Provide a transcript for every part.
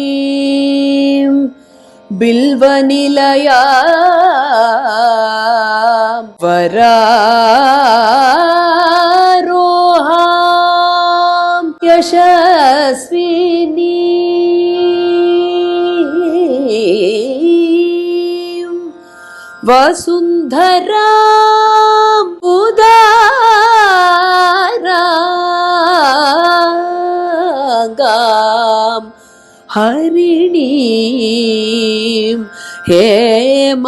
भास्करीं बिल्वनिलया वसुन्धराम् उदारागाम् हरिणीं हेम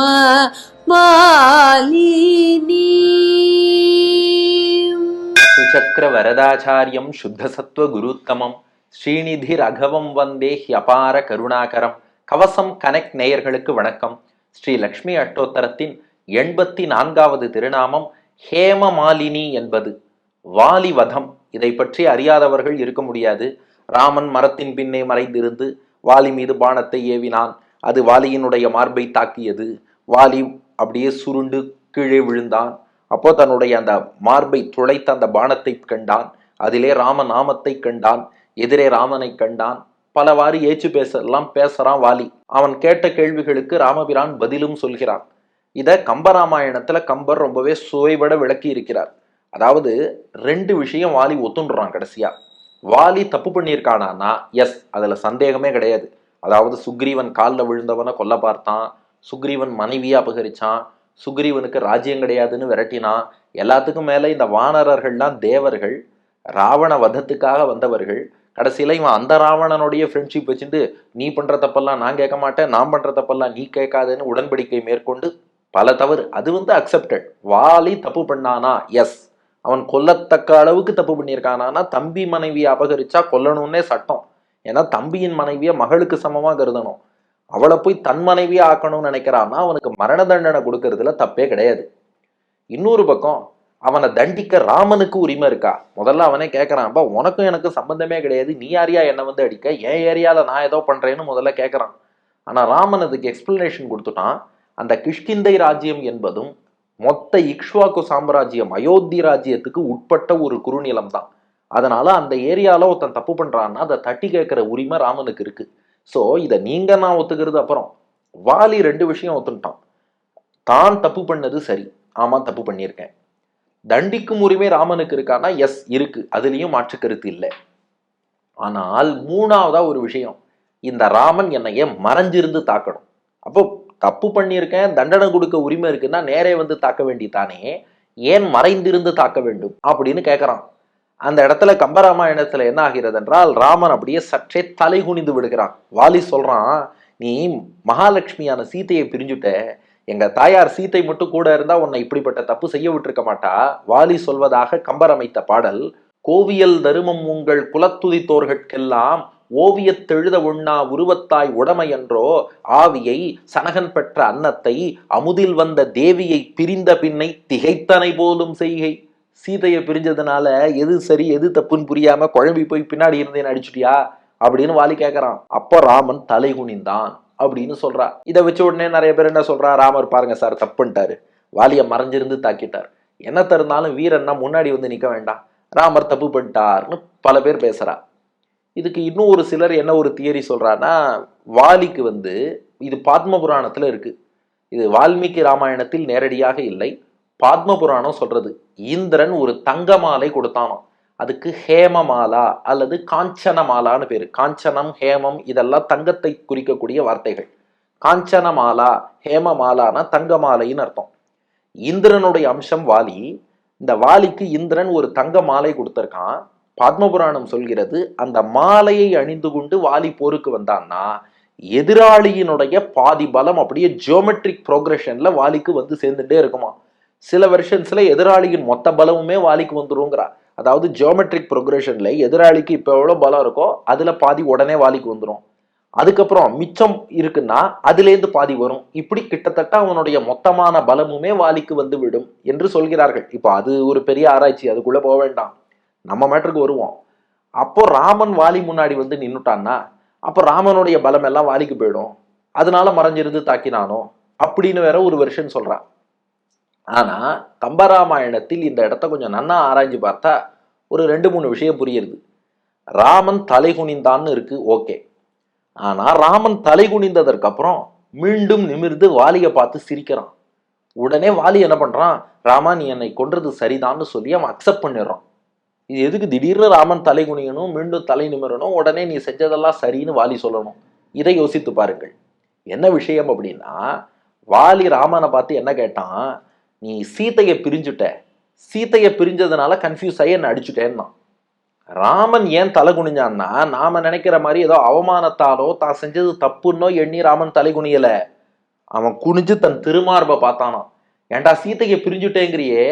मालिनीम् சுச்சக்கர வரதாச்சாரியம் சுத்தசத்துவ குருத்தமம் ஸ்ரீநிதி ரகவம் வந்தே ஹியபார கருணாகரம் கவசம் கனெக்ட் நேயர்களுக்கு வணக்கம் ஸ்ரீ லக்ஷ்மி அஷ்டோத்தரத்தின் எண்பத்தி நான்காவது திருநாமம் ஹேமமாலினி என்பது. வாலி வதம் இதை பற்றி அறியாதவர்கள் இருக்க முடியாது. ராமன் மரத்தின் பின்னே மறைந்திருந்து வாலி மீது பானத்தை ஏவினான். அது வாலியினுடைய மார்பை தாக்கியது. வாலி அப்படியே சுருண்டு கீழே விழுந்தான். அப்போ தன்னுடைய அந்த மார்பை துளைத்த அந்த பானத்தை கண்டான். அதிலே ராம நாமத்தை கண்டான். எதிரே ராமனை கண்டான். பலவாறு ஏச்சு பேசலாம் பேசுறான் வாலி. அவன் கேட்ட கேள்விகளுக்கு ராமபிரான் பதிலும் சொல்கிறான். இத கம்பராமாயணத்துல கம்பர் ரொம்பவே சுவைபட விளக்கி இருக்கிறார். அதாவது ரெண்டு விஷயம் வாலி ஒத்துண்டுறான் கடைசியா. வாலி தப்பு பண்ணியிருக்கானா எஸ் அதுல சந்தேகமே கிடையாது. அதாவது சுக்ரீவன் காலில் விழுந்தவனை கொல்ல பார்த்தான். சுக்ரீவன் மனைவியை அபகரிச்சான். சுக்ரீவனுக்கு ராஜ்யம் கிடையாதுன்னு விரட்டினான். எல்லாத்துக்கும் மேலே இந்த வானரர்கள்லாம் தேவர்கள் ராவண வதத்துக்காக வந்தவர்கள் கடைசியில் இவன் அந்த ராவணனுடைய ஃப்ரெண்ட்ஷிப் வச்சுட்டு நீ பண்ணுற தப்பெல்லாம் நான் கேட்க மாட்டேன் நான் பண்ணுற தப்பெல்லாம் நீ கேட்காதுன்னு உடன்படிக்கை மேற்கொண்டு பல தவறு. அது வந்து அக்செப்டட் வாலி தப்பு பண்ணானா? எஸ் அவன் கொல்லத்தக்க அளவுக்கு தப்பு பண்ணியிருக்கானா? தம்பி மனைவியை அபகரிச்சா கொல்லணும்னே சட்டம். ஏன்னா தம்பியின் மனைவியை மகளுக்கு சமமாக கருதணும். அவளை போய் தன் மனைவியை ஆக்கணும்னு நினைக்கிறான்னா அவனுக்கு மரண தண்டனை கொடுக்கறதுல தப்பே கிடையாது. இன்னொரு பக்கம் அவனை தண்டிக்க ராமனுக்கு உரிமை இருக்கா? முதல்ல அவனே கேட்கறான்ப்பா உனக்கும் எனக்கு சம்பந்தமே கிடையாது. நீ யாரியா என்னை வந்து அடிக்க? என் ஏரியால நான் ஏதோ பண்றேன்னு முதல்ல கேட்கறான் ஆனா ராமன் அதுக்கு எக்ஸ்பிளனேஷன் கொடுத்துட்டான். அந்த கிஷ்கிந்தை ராஜ்யம் என்பதும் மொத்த இக்ஷ்வாக்கு சாம்ராஜ்யம் அயோத்தி ராஜ்யத்துக்கு உட்பட்ட ஒரு குறுநிலம் தான். அதனால அந்த ஏரியால ஒருத்தன் தப்பு பண்றான்னா அதை தட்டி கேட்கிற உரிமை ராமனுக்கு இருக்கு. ஸோ இதை நீங்க நான் ஒத்துக்கிறது அப்புறம். வாலி ரெண்டு விஷயம் ஒத்துட்டான் தான் தப்பு பண்ணது சரி. ஆமா தப்பு பண்ணியிருக்கேன். தண்டிக்கும் உரிமை ராமனுக்கு இருக்கானா எஸ் இருக்கு. அதுலேயும் மாற்று கருத்து இல்லை. ஆனால் மூணாவதா ஒரு விஷயம் இந்த ராமன் என்னையே மறைஞ்சிருந்து தாக்கணும். அப்போ தப்பு பண்ணியிருக்கேன் தண்டனை கொடுக்க உரிமை இருக்குன்னா நேரே வந்து தாக்க வேண்டித்தானே ஏன் மறைந்திருந்து தாக்க வேண்டும் அப்படின்னு கேட்குறான் அந்த இடத்துல கம்பராமாயணத்துல என்ன ஆகிறது என்றால் ராமன் அப்படியே சற்றே தலை குனிந்து விடுகிறான். வாலி சொல்றான் நீ மகாலட்சுமியான சீதையை பிரிஞ்சுட்ட எங்க தாயார் சீத்தை மட்டும் கூட இருந்தா உன்னை இப்படிப்பட்ட தப்பு செய்ய விட்டிருக்க மாட்டா. வாலி சொல்வதாக கம்பர் அமைத்த பாடல் கோவியல் தருமம் உங்கள் குலத்துதித்தோர்கட்கெல்லாம் ஓவியத்தெழுத உண்ணா உருவத்தாய் உடமையன்றோ ஆவியை சனகன் பெற்ற அன்னத்தை அமுதில் வந்த தேவியை பிரிந்த பின்னை திகைத்தனை போலும் செய்கை. சீதையை பிரிஞ்சதுனால எது சரி எது தப்புன்னு புரியாம குழம்பி போய் பின்னாடி இருந்தேன் அடிச்சுட்டியா? அப்படின்னு வாலி கேட்கறான் அப்போ ராமன் தலை குனிந்தான். அப்படின்னு சொல்றா. இதை வச்ச உடனே நிறைய பேர் என்ன சொல்றா? ராமர் பாருங்க சார் தப்புன்ட்டாரு. வாலியை மறைஞ்சிருந்து தாக்கிட்டார். என்ன தருந்தாலும் வீரன்னா முன்னாடி வந்து நிற்க வேண்டாம். ராமர் தப்பு பண்ணிட்டார்னு பல பேர் பேசுறா. இதுக்கு இன்னும் ஒரு சிலர் என்ன ஒரு தியரி சொல்றான்னா வாலிக்கு வந்து இது பாத்ம புராணத்துல இருக்கு. இது வால்மீகி ராமாயணத்தில் நேரடியாக இல்லை. பாத்ம புராணம் சொல்றது. இந்திரன் ஒரு தங்க மாலை கொடுத்தானோ அதுக்கு ஹேமமாலா அல்லது காஞ்சனமாலான்னு பேர். காஞ்சனம் ஹேமம் இதெல்லாம் தங்கத்தை குறிக்கக்கூடிய வார்த்தைகள். காஞ்சனமாலா ஹேமமாலானா தங்க மாலைன்னு அர்த்தம். இந்திரனுடைய அம்சம் வாலி. இந்த வாலிக்கு இந்திரன் ஒரு தங்க மாலை கொடுத்திருக்கான். பத்மபுராணம் சொல்கிறது அந்த மாலையை அணிந்து கொண்டு வாலி போருக்கு வந்தான்னா எதிராளியினுடைய பாதி பலம் அப்படியே ஜியோமெட்ரிக் ப்ரோக்ரஷன்ல வாலிக்கு வந்து சேர்ந்துட்டே இருக்குமா சில வெர்ஷன்ஸ்ல எதிராளியின் மொத்த பலமுமே வாலிக்கு வந்துருங்கிறா அதாவது ஜியோமெட்ரிக் ப்ரொக்ரேஷனில் எதிராளிக்கு இப்போ எவ்வளோ பலம் இருக்கோ அதில் பாதி உடனே வாலிக்கு வந்துடும் அதுக்கப்புறம் மிச்சம் இருக்குன்னா அதுலேருந்து பாதி வரும். இப்படி கிட்டத்தட்ட அவனுடைய மொத்தமான பலமுமே வாலிக்கு வந்து விடும் என்று சொல்கிறார்கள். இப்போ அது ஒரு பெரிய ஆராய்ச்சி அதுக்குள்ளே போக வேண்டாம். நம்ம மேட்டருக்கு வருவோம். அப்போ ராமன் வாலி முன்னாடி வந்து நின்றுட்டான்னா அப்போ ராமனுடைய பலம் எல்லாம் வாலிக்கு போயிடும். அதனால மறைஞ்சிருந்து தாக்கினானோ அப்படின்னு வேற ஒரு வெர்ஷன் சொல்கிறான் ஆனா கம்பராமாயணத்தில் இந்த இடத்த கொஞ்சம் நன்னா ஆராய்ஞ்சு பார்த்தா ஒரு ரெண்டு மூணு விஷயம் புரியுது. ராமன் தலை குனிந்தான்னு இருக்கு ஓகே. ஆனா ராமன் தலை குனிந்ததற்கு அப்புறம் மீண்டும் நிமிர்ந்து வாலியை பார்த்து சிரிக்கிறான். உடனே வாலி என்ன பண்றான்? ராமா நீ என்னை கொன்றது சரிதான்னு சொல்லி அவன் அக்செப்ட் பண்ணிடுறான். இது எதுக்கு? திடீர்னு ராமன் தலை குனியணும் மீண்டும் தலை நிமிரணும் உடனே நீ செஞ்சதெல்லாம் சரின்னு வாலி சொல்லணும். இதை யோசித்து பாருங்கள். என்ன விஷயம் அப்படின்னா வாலி ராமனை பார்த்து என்ன கேட்டான்? நீ சீத்தையை பிரிஞ்சுட்ட. சீத்தையை பிரிஞ்சதுனால கன்ஃபியூஸ் ஆகி என்னை அடிச்சுட்டேன்னா. ராமன் ஏன் தலை குனிஞ்சான்னா நாம நினைக்கிற மாதிரி ஏதோ அவமானத்தாலோ தான் செஞ்சது தப்புன்னோ எண்ணி ராமன் தலை குனியல. அவன் குனிஞ்சு தன் திருமார்பை பார்த்தானாம் ஏண்டா சீத்தையை பிரிஞ்சுட்டேங்கிறியே?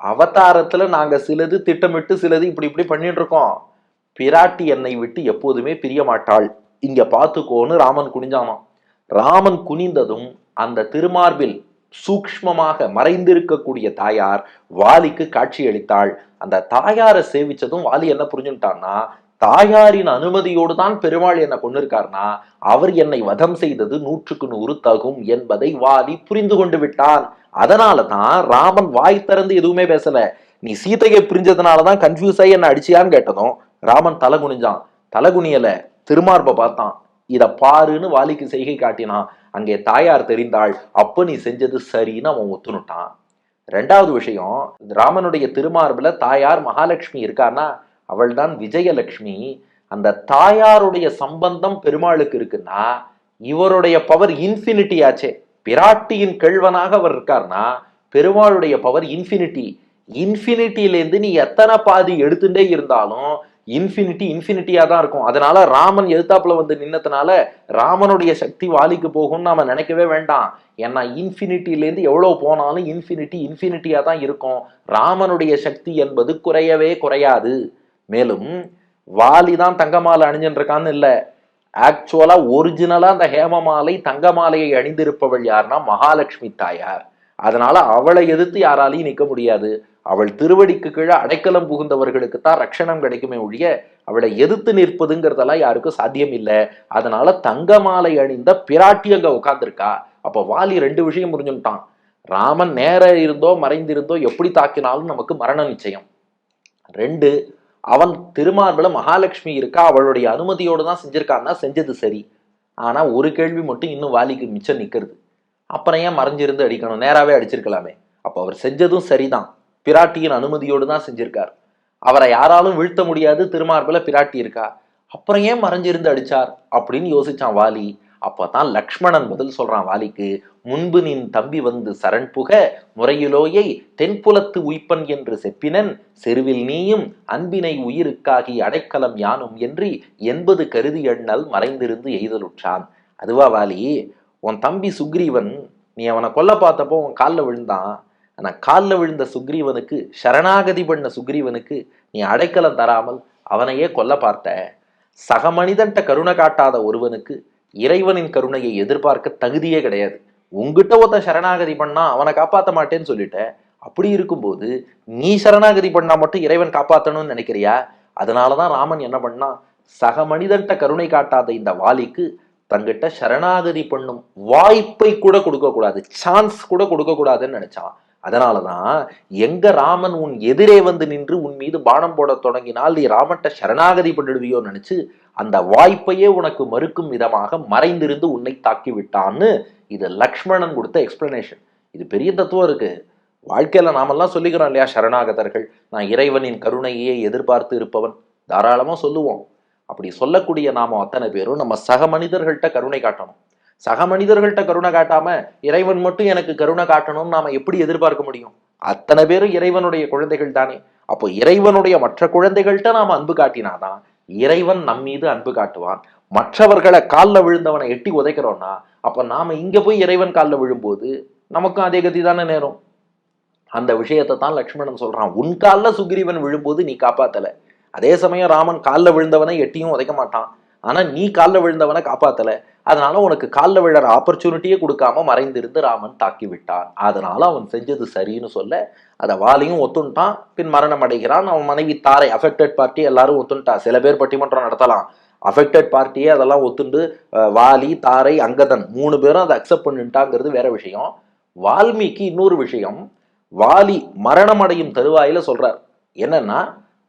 அவதாரத்துல நாங்க சிலது திட்டமிட்டு சிலது இப்படி இப்படி பண்ணிட்டு இருக்கோம். பிராட்டி என்னை விட்டு எப்போதுமே பிரிய மாட்டாள். இங்க பார்த்துக்கோன்னு ராமன் குனிஞ்சானான் ராமன் குனிந்ததும் அந்த திருமார்பில் சூக்ஷ்மமாக மறைந்திருக்கக்கூடிய தாயார் வாலிக்கு காட்சி அளித்தாள் அந்த தாயாரை சேவிச்சதும் வாலி என்ன புரிஞ்சுட்டான்னா தாயாரின் அனுமதியோடு தான் பெருமாள் என்னை கொண்டிருக்கார்னா அவர் என்னை வதம் செய்தது நூற்றுக்கு நூறு தகும் என்பதை வாலி புரிந்து கொண்டு விட்டான். அதனால தான் ராமன் வாய் திறந்து எதுவுமே பேசல. நீ சீதையை புரிஞ்சதுனால தான் கன்ஃபியூஸ் ஆகி என்ன அடிச்சியான்னு கேட்டதும் ராமன் தலை குனிஞ்சான். தலை குனியல திருமார்பை பார்த்தான். இதை பாருன்னு வாலிக்கு செய்கை காட்டினான். அங்கே தாயார் தெரிந்தாள் அப்ப நீ செஞ்சது சரின்னு அவன் ஒத்துனுட்டான். ரெண்டாவது விஷயம் ராமனுடைய திருமார்பில் தாயார் மகாலட்சுமி இருக்கான்னா அவள்தான் விஜயலட்சுமி. அந்த தாயாருடைய சம்பந்தம் பெருமாளுக்கு இருக்குன்னா இவருடைய பவர் இன்ஃபினிட்டி ஆச்சே. பிராட்டியின் கெழ்வனாக அவர் இருக்கார்னா பெருமாளுடைய பவர் இன்ஃபினிட்டி இன்ஃபினிட்டியிலேருந்து நீ எத்தனை பாதி எடுத்துட்டே இருந்தாலும் இன்ஃபினிட்டி இன்ஃபினிட்டியாக தான் இருக்கும். அதனால ராமன் எழுத்தாப்புல வந்து நின்னதுனால ராமனுடைய சக்தி வாலிக்கு போகும்னு நாம நினைக்கவே வேண்டாம். ஏன்னா இன்ஃபினிட்டிலேருந்து எவ்வளோ போனாலும் இன்ஃபினிட்டி இன்ஃபினிட்டியாக தான் இருக்கும். ராமனுடைய சக்தி என்பது குறையவே குறையாது. மேலும் வாலி தான் தங்கமாலை அணிஞ்சுட்டு இல்லை. ஆக்சுவலாக ஒரிஜினலாக அந்த ஹேமமாலை தங்கமாலையை அணிந்திருப்பவள் யாருன்னா மகாலட்சுமி தாயார். அதனால அவளை எதிர்த்து யாராலையும் நிற்க முடியாது. அவள் திருவடிக்கு கீழே அடைக்கலம் புகுந்தவர்களுக்கு தான் ரட்சணம் கிடைக்குமே ஒழிய அவளை எதிர்த்து நிற்பதுங்கிறதெல்லாம் யாருக்கும் சாத்தியம் இல்லை. அதனால தங்கமாலை அணிந்த பிராட்டி அங்க உட்காந்துருக்கா அப்ப வாலி ரெண்டு விஷயம் புரிஞ்சுட்டான் ராமன் நேர இருந்தோ மறைந்திருந்தோ எப்படி தாக்கினாலும் நமக்கு மரண நிச்சயம். ரெண்டு அவன் திருமார்பில் மகாலட்சுமி இருக்கா அவளுடைய அனுமதியோடு தான் செஞ்சிருக்கான்னா செஞ்சது சரி. ஆனா ஒரு கேள்வி மட்டும் இன்னும் வாலிக்கு மிச்சம் நிற்கிறது அப்புறம் ஏன் மறைஞ்சிருந்து அடிக்கணும்? நேராவே அடிச்சிருக்கலாமே. அப்போ அவர் செஞ்சதும் சரிதான். பிராட்டியின் அனுமதியோடு தான் செஞ்சிருக்கார். அவரை யாராலும் வீழ்த்த முடியாது திருமார்பில் பிராட்டி இருக்கா? அப்புறம் ஏன் மறைஞ்சிருந்து அடிச்சார்? அப்படின்னு யோசிச்சான் வாலி. அப்பதான் லக்ஷ்மணன் பதில் சொல்றான் வாலிக்கு முன்பு நின் தம்பி வந்து சரண் புக முறையிலோயை தென்புலத்து உய்ப்பன் என்று செப்பினன் செருவில் நீயும் அன்பினை உயிருக்காகி அடைக்கலம் யானும் என்று என்பது கருதி எண்ணல் மறைந்திருந்து எய்தலுற்றான். அதுவா வாலி உன் தம்பி சுக்ரீவன் நீ அவனை கொல்ல பார்த்தப்போ உன் காலில் விழுந்தான். ஆனா காலில் விழுந்த சுக்ரீவனுக்கு சரணாகதி பண்ண சுக்ரீவனுக்கு நீ அடைக்கலம் தராமல் அவனையே கொல்ல பார்த்த சக மனிதன்ட்ட கருணை காட்டாத ஒருவனுக்கு இறைவனின் கருணையை எதிர்பார்க்க தகுதியே கிடையாது. உங்ககிட்ட ஒருத்தன் சரணாகதி பண்ணா அவனை காப்பாற்ற மாட்டேன்னு சொல்லிட்ட. அப்படி இருக்கும்போது நீ சரணாகதி பண்ணா மட்டும் இறைவன் காப்பாற்றணும்னு நினைக்கிறியா? அதனாலதான் ராமன் என்ன பண்ணா சக மனிதன்ட்ட கருணை காட்டாத இந்த வாலிக்கு தங்கிட்ட சரணாகதி பண்ணும் வாய்ப்பை கூட கொடுக்க கூடாது சான்ஸ் கூட கொடுக்க கூடாதுன்னு அதனால தான் எங்க ராமன் உன் எதிரே வந்து நின்று உன் மீது பானம் போட தொடங்கினால் நீ ராமட்ட சரணாகதி பண்ணிடுவியோ நினைச்சு அந்த வாய்ப்பையே உனக்கு மறுக்கும் விதமாக மறைந்திருந்து உன்னை தாக்கி விட்டான்னு இது லக்ஷ்மணன் கொடுத்த எக்ஸ்பிளனேஷன் இது பெரிய தத்துவம் இருக்கு. வாழ்க்கையில நாமெல்லாம் சொல்லிக்கிறோம் இல்லையா சரணாகதர்கள். நான் இறைவனின் கருணையே எதிர்பார்த்து இருப்பவன். தாராளமா சொல்லுவோம். அப்படி சொல்லக்கூடிய நாம அத்தனை பேரும் நம்ம சக மனிதர்கள்ட்ட கருணை காட்டணும். சக மனிதர்கள்ட்ட கருணை காட்டாம இறைவன் மட்டும் எனக்கு கருணை காட்டணும்னு நாம எப்படி எதிர்பார்க்க முடியும்? அத்தனை பேரும் இறைவனுடைய குழந்தைகள் தானே. அப்போ இறைவனுடைய மற்ற குழந்தைகள்கிட்ட நாம அன்பு காட்டினாதான் இறைவன் நம் மீது அன்பு காட்டுவான். மற்றவர்களை காலில் விழுந்தவனை எட்டி உதைக்கிறோம்னா அப்ப நாம இங்க போய் இறைவன் காலில் விழும்போது நமக்கும் அதே கதி தானே நேரும். அந்த விஷயத்தை தான் லக்ஷ்மணன் சொல்றான். உன் காலில் சுக்ரீவன் விழும்போது நீ காப்பாத்தல. அதே சமயம் ராமன் காலில் விழுந்தவனை எட்டியும் உதைக்க மாட்டான். ஆனால் நீ காலில் விழுந்தவனை காப்பாற்றலை அதனால உனக்கு காலில் விழற ஆப்பர்ச்சுனிட்டியே கொடுக்காம மறைந்திருந்து ராமன் தாக்கி விட்டான் அதனால அவன் செஞ்சது சரின்னு சொல்ல அதை வாலியும் ஒத்துண்டான் பின் மரணம் அடைகிறான். அவன் மனைவி தாரை அஃபெக்டட் பார்ட்டி எல்லாரும் ஒத்துண்டான் சில பேர் பட்டிமன்றம் நடத்தலாம். அஃபெக்டட் பார்ட்டியே அதெல்லாம் ஒத்துண்டு வாலி தாரை அங்கதன் மூணு பேரும் அதை அக்செப்ட் பண்ணிட்டாங்கிறது வேற விஷயம். வால்மீகி இன்னொரு விஷயம். வாலி மரணம் அடையும் தருவாயில சொல்றார். என்னன்னா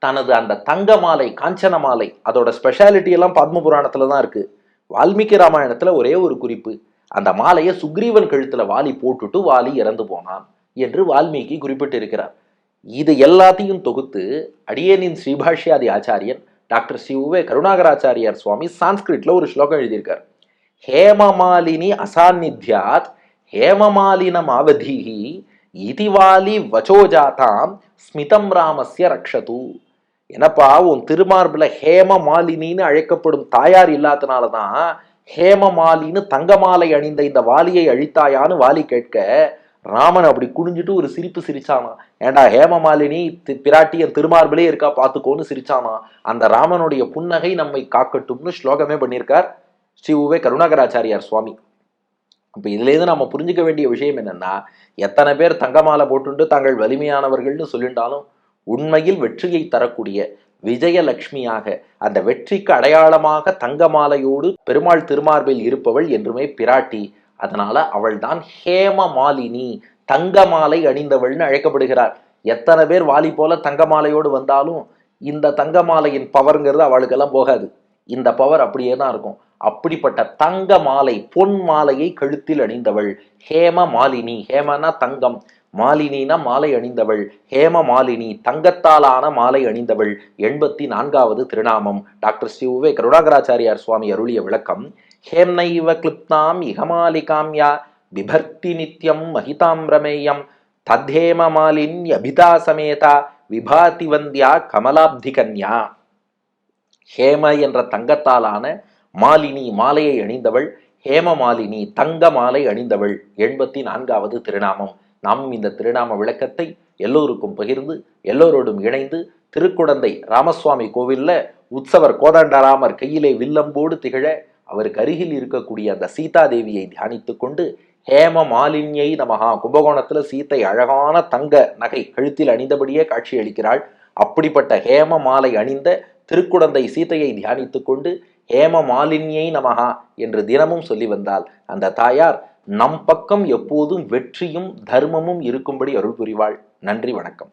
தனது அந்த தங்க மாலை காஞ்சன மாலை அதோட ஸ்பெஷாலிட்டி எல்லாம் பத்ம புராணத்துல தான் இருக்கு. வால்மீகி ராமாயணத்துல ஒரே ஒரு குறிப்பு அந்த மாலையை சுக்ரீவன் கழுத்துல வாலி போட்டுட்டு வாலி இறந்து போனான் என்று வால்மீகி குறிப்பிட்டு இருக்கிறார் இது எல்லாத்தையும் தொகுத்து அடியேனின் ஸ்ரீபாஷ்யாதி ஆச்சாரியன் டாக்டர் சி உவே கருணாகராச்சாரியார் சுவாமி சான்ஸ்கிரிட்ல ஒரு ஸ்லோகம் எழுதியிருக்கார். ஹேமமாலினி அசாநித்யாத் ஹேமமாலினம் அவதிஹி இதிவாலி வச்சோஜாதாம் ஸ்மிதம் ராமஸ்ய ரக்ஷது. என்னப்பா உன் திருமார்பில் ஹேம மாலினின்னு அழைக்கப்படும் தாயார் இல்லாதனால தான் ஹேம மாலின்னு தங்கமாலை அணிந்த இந்த வாலியை அழித்தாயான்னு வாலி கேட்க ராமன் அப்படி குனிஞ்சிட்டு ஒரு சிரிப்பு சிரிச்சானா. ஏண்டா ஹேம மாலினி தி- பிராட்டி என் திருமார்பிலே இருக்கா பார்த்துக்கோன்னு சிரிச்சானா. அந்த ராமனுடைய புன்னகை நம்மை காக்கட்டும்னு ஸ்லோகமே பண்ணியிருக்கார் ஸ்ரீ உவே கருணாகராச்சாரியார் சுவாமி. இப்போ இதுலேருந்து நம்ம புரிஞ்சுக்க வேண்டிய விஷயம் என்னென்னா எத்தனை பேர் தங்கமாலை போட்டுண்டு தாங்கள் வலிமையானவர்கள்னு சொல்லிட்டாலும் உண்மையில் வெற்றியை தரக்கூடிய விஜயலட்சுமியாக அந்த வெற்றிக்கு அடையாளமாக தங்கமாலையோடு பெருமாள் திருமார்பில் இருப்பவள் என்றுமே பிராட்டி அதனால அவள்தான் ஹேம மாலினி தங்கமாலை அணிந்தவள்னு அழைக்கப்படுகிறார் எத்தனை பேர் வாலி போல தங்கமாலையோடு வந்தாலும் இந்த தங்கமாலையின் பவர்ங்கிறது அவளுக்கெல்லாம் போகாது. இந்த பவர் அப்படியே தான் இருக்கும். அப்படிப்பட்ட தங்க மாலை பொன் மாலையை கழுத்தில் அணிந்தவள் ஹேம மாலினி. ஹேமனா தங்கம். மாலினினா மாலை அணிந்தவள். ஹேம மாலினி தங்கத்தாலான மாலை அணிந்தவள். எண்பத்தி நான்காவது திருநாமம். டாக்டர் ஸ்ரீ உவே கருணாகராச்சாரியார் சுவாமி அருளிய விளக்கம். ஹேம்னைவ கிளிப்தாம் இகமாலிகாம்யா பிபர்த்தி நித்யம் மகிதாம் ரமேயம். தத்தேம மாலின் அபிதா சமேதா. விபாதி வந்தியா கமலாப்தி கன்யா. ஹேம என்ற தங்கத்தாலான மாலினி மாலையை அணிந்தவள். ஹேம மாலினி தங்க மாலை அணிந்தவள். எண்பத்தி நான்காவது திருநாமம். நாம் இந்த திருநாம விளக்கத்தை எல்லோருக்கும் பகிர்ந்து எல்லோரோடும் இணைந்து திருக்குடந்தை ராமசுவாமி கோவிலில் உற்சவர் கோதண்டராமர் கையிலே வில்லம்போடு திகழ அவருக்கு அருகில் இருக்கக்கூடிய அந்த சீதாதேவியை தியானித்து கொண்டு ஹேம மாலின்யை நமகா கும்பகோணத்தில் சீத்தை அழகான தங்க நகை கழுத்தில் அணிந்தபடியே காட்சி அளிக்கிறாள் அப்படிப்பட்ட ஹேம மாலை அணிந்த திருக்குடந்தை சீதையை தியானித்து கொண்டு ஹேம மாலின்யை நமகா என்று தினமும் சொல்லி வந்தால் அந்த தாயார் நம் பக்கம் எப்போதும் வெற்றியும் தர்மமும் இருக்கும்படி அருள் புரிவாள் நன்றி வணக்கம்.